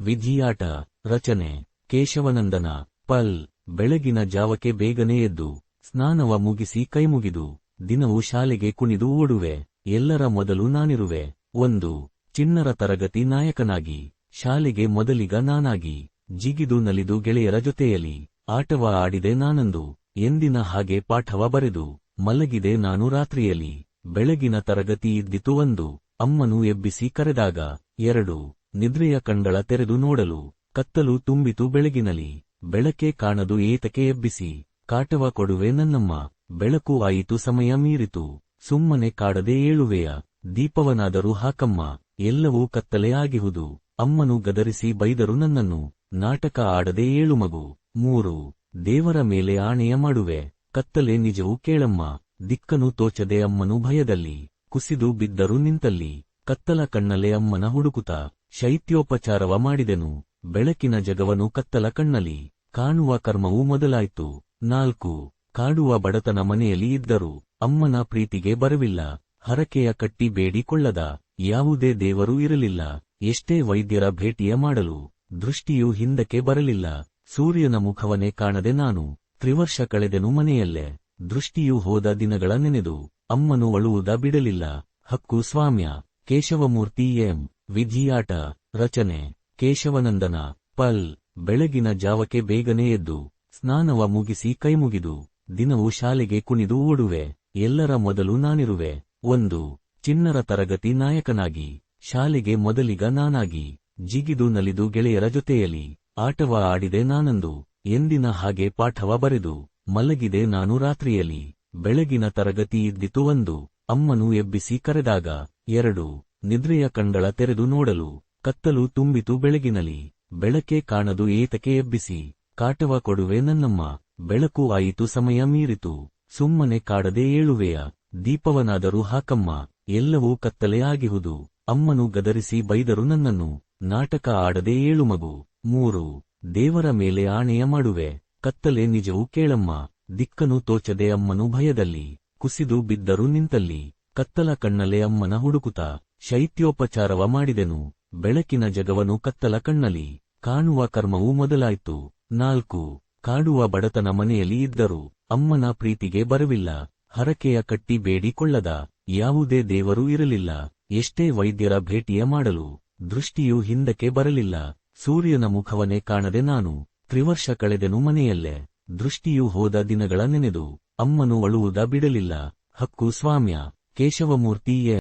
ವಿಧಿಯಾಟ, ರಚನೆ, ಕೇಶವನಂದನ, ಪಲ್, ಬೆಳಗಿನ ಜಾವಕ್ಕೆ ಬೇಗನೆ ಎದ್ದು, ಸ್ನಾನವ ಮುಗಿಸಿ ಕೈಮುಗಿದು ದಿನವೂ ಶಾಲೆಗೆ ಕುಣಿದು ಓಡುವೆ, ಎಲ್ಲರ ಮೊದಲು ನಾನಿರುವೆ, ಒಂದು ಚಿನ್ನರ ತರಗತಿ ನಾಯಕನಾಗಿ, ಶಾಲೆಗೆ ಮೊದಲಿಗ ನಾನಾಗಿ, ಜಿಗಿದು ನಲಿದು ಗೆಳೆಯರ ಜೊತೆಯಲ್ಲಿ ಆಟವ ಆಡಿದೆ ನಾನಂದು, ಎಂದಿನ ಹಾಗೆ ಪಾಠವ ಬರೆದು, ಮಲಗಿದೆ ನಾನು ರಾತ್ರಿಯಲ್ಲಿ, ಬೆಳಗಿನ ತರಗತಿ ಇದ್ದಿತು ಒಂದು, ಅಮ್ಮನು ಎಬ್ಬಿಸಿ ಕರೆದಾಗ, ಎರಡು ನಿದ್ರೆಯ ಕಂಡಳ ತೆರೆದು ನೋಡಲು, ಕತ್ತಲು ತುಂಬಿತು ಬೆಳಗಿನಲಿ ಬೆಳಕೆ ಕಾಣದು ಏತಕೆ ಎಬ್ಬಿಸಿ, ಕಾಟವ ಕೊಡುವೆ ನನ್ನಮ್ಮ, ಬೆಳಕು ಆಯಿತು ಸಮಯ ಮೀರಿತು. ಸುಮ್ಮನೆ ಕಾಡದೆ ಏಳುವೆಯ, ದೀಪವನಾದರೂ ಹಾಕಮ್ಮ, ಎಲ್ಲವೂ ಕತ್ತಲೆ ಆಗಿಹುದು. ಅಮ್ಮನು ಗದರಿಸಿ ಬೈದರು ನನ್ನನ್ನು, ನಾಟಕ ಆಡದೆ ಏಳು ಮಗು. ಮೂರು, ದೇವರ ಮೇಲೆ ಆಣೆಯ ಮಾಡುವೆ, ಕತ್ತಲೆ ನಿಜವೂ ಕೇಳಮ್ಮ. ದಿಕ್ಕನು ತೋಚದೆ ಅಮ್ಮನು ಭಯದಲ್ಲಿ, ಕುಸಿದು ಬಿದ್ದರು ನಿಂತಲ್ಲಿ, ಕತ್ತಲ ಕಣ್ಣಲೆ ಅಮ್ಮನ ಹುಡುಕುತ್ತ. ಶೈತ್ಯೋಪಚಾರವ ಮಾಡಿದೆನು. ಬೆಳಕಿನ ಜಗವನು ಕತ್ತಲ ಕಣ್ಣಲಿ ಕಾಣುವ ಕರ್ಮವೂ ಮೊದಲಾಯ್ತು. ನಾಲ್ಕು. ಕಾಡುವ ಬಡತನ ಮನೆಯಲ್ಲಿ ಇದ್ದರು. ಅಮ್ಮನ ಪ್ರೀತಿಗೆ ಬರವಿಲ್ಲ. ಹರಕೆಯ ಕಟ್ಟಿ ಬೇಡಿಕೊಳ್ಳದ. ಯಾವುದೇ ದೇವರು ಇರಲಿಲ್ಲ. ಎಷ್ಟೇ ವೈದ್ಯರ ಭೇಟಿಯ ಮಾಡಲು. ದೃಷ್ಟಿಯು ಹಿಂದಕ್ಕೆ ಬರಲಿಲ್ಲ. ಸೂರ್ಯನ ಮುಖವನೇ ಕಾಣದೆ ನಾನು. ತ್ರಿವರ್ಷ ಕಳೆದೆನು ಮನೆಯಲ್ಲೇ. ದೃಷ್ಟಿಯು ಹೋದ ದಿನಗಳ ನೆನೆದು. ಅಮ್ಮನು ಅಳುವುದ ಬಿಡಲಿಲ್ಲ. ಹಕ್ಕು ಸ್ವಾಮ್ಯ. ಕೇಶವಮೂರ್ತಿ ಎಂ. ವಿಧಿಯಾಟ, ರಚನೆ, ಕೇಶವನಂದನ, ಪಲ್, ಬೆಳಗಿನ ಜಾವಕ್ಕೆ ಬೇಗನೆ ಎದ್ದು, ಸ್ನಾನವ ಮುಗಿಸಿ ಕೈಮುಗಿದು ದಿನವೂ ಶಾಲೆಗೆ ಕುಣಿದು ಓಡುವೆ, ಎಲ್ಲರ ಮೊದಲು ನಾನಿರುವೆ, ಒಂದು ಚಿನ್ನರ ತರಗತಿ ನಾಯಕನಾಗಿ, ಶಾಲೆಗೆ ಮೊದಲಿಗ ನಾನಾಗಿ, ಜಿಗಿದು ನಲಿದು ಗೆಳೆಯರ ಜೊತೆಯಲ್ಲಿ ಆಟವ ಆಡಿದೆ ನಾನಂದು, ಎಂದಿನ ಹಾಗೆ ಪಾಠವ ಬರೆದು, ಮಲಗಿದೆ ನಾನು ರಾತ್ರಿಯಲ್ಲಿ, ಬೆಳಗಿನ ತರಗತಿ ಇದ್ದಿತು ಒಂದು, ಅಮ್ಮನು ಎಬ್ಬಿಸಿ ಕರೆದಾಗ, ಎರಡು ನಿದ್ರೆಯ ಕಂಡಳ ತೆರೆದು ನೋಡಲು, ಕತ್ತಲು ತುಂಬಿತು ಬೆಳಗಿನಲಿ ಬೆಳಕೆ ಕಾಣದು ಏತಕೆ ಎಬ್ಬಿಸಿ, ಕಾಟವ ಕೊಡುವೆ ನನ್ನಮ್ಮ, ಬೆಳಕು ಆಯಿತು ಸಮಯ ಮೀರಿತು. ಸುಮ್ಮನೆ ಕಾಡದೆ ಏಳುವೆಯ, ದೀಪವನಾದರೂ ಹಾಕಮ್ಮ, ಎಲ್ಲವೂ ಕತ್ತಲೆ ಆಗಿಹುದು. ಅಮ್ಮನು ಗದರಿಸಿ ಬೈದರು ನನ್ನನ್ನು, ನಾಟಕ ಆಡದೆ ಏಳು ಮಗು. ಮೂರು, ದೇವರ ಮೇಲೆ ಆಣೆಯ ಮಾಡುವೆ, ಕತ್ತಲೆ ನಿಜವೂ ಕೇಳಮ್ಮ. ದಿಕ್ಕನು ತೋಚದೆ ಅಮ್ಮನು ಭಯದಲ್ಲಿ, ಕುಸಿದು ಬಿದ್ದರು ನಿಂತಲ್ಲಿ, ಕತ್ತಲ ಕಣ್ಣಲೆ ಅಮ್ಮನ ಹುಡುಕುತ್ತ. ಶೈತ್ಯೋಪಚಾರವ ಮಾಡಿದೆನು. ಬೆಳಕಿನ ಜಗವನು ಕತ್ತಲ ಕಣ್ಣಲಿ ಕಾಣುವ ಕರ್ಮವೂ ಮೊದಲಾಯ್ತು. ನಾಲ್ಕು, ಕಾಡುವ ಬಡತನ ಮನೆಯಲ್ಲಿ ಇದ್ದರು. ಅಮ್ಮನ ಪ್ರೀತಿಗೆ ಬರವಿಲ್ಲ. ಹರಕೆಯ ಕಟ್ಟಿ ಬೇಡಿಕೊಳ್ಳದ. ಯಾವುದೇ ದೇವರು ಇರಲಿಲ್ಲ. ಎಷ್ಟೇ ವೈದ್ಯರ ಭೇಟಿಯ ಮಾಡಲು. ದೃಷ್ಟಿಯು ಹಿಂದಕ್ಕೆ ಬರಲಿಲ್ಲ. ಸೂರ್ಯನ ಮುಖವನೇ ಕಾಣದೆ ನಾನು. ತ್ರಿವರ್ಷ ಕಳೆದೆನು ಮನೆಯಲ್ಲೇ. ದೃಷ್ಟಿಯು ಹೋದ ದಿನಗಳ ನೆನೆದು. ಅಮ್ಮನು ಅಳುವುದ ಬಿಡಲಿಲ್ಲ. ಹಕ್ಕು ಸ್ವಾಮ್ಯ. ಕೇಶವಮೂರ್ತಿ ಎ.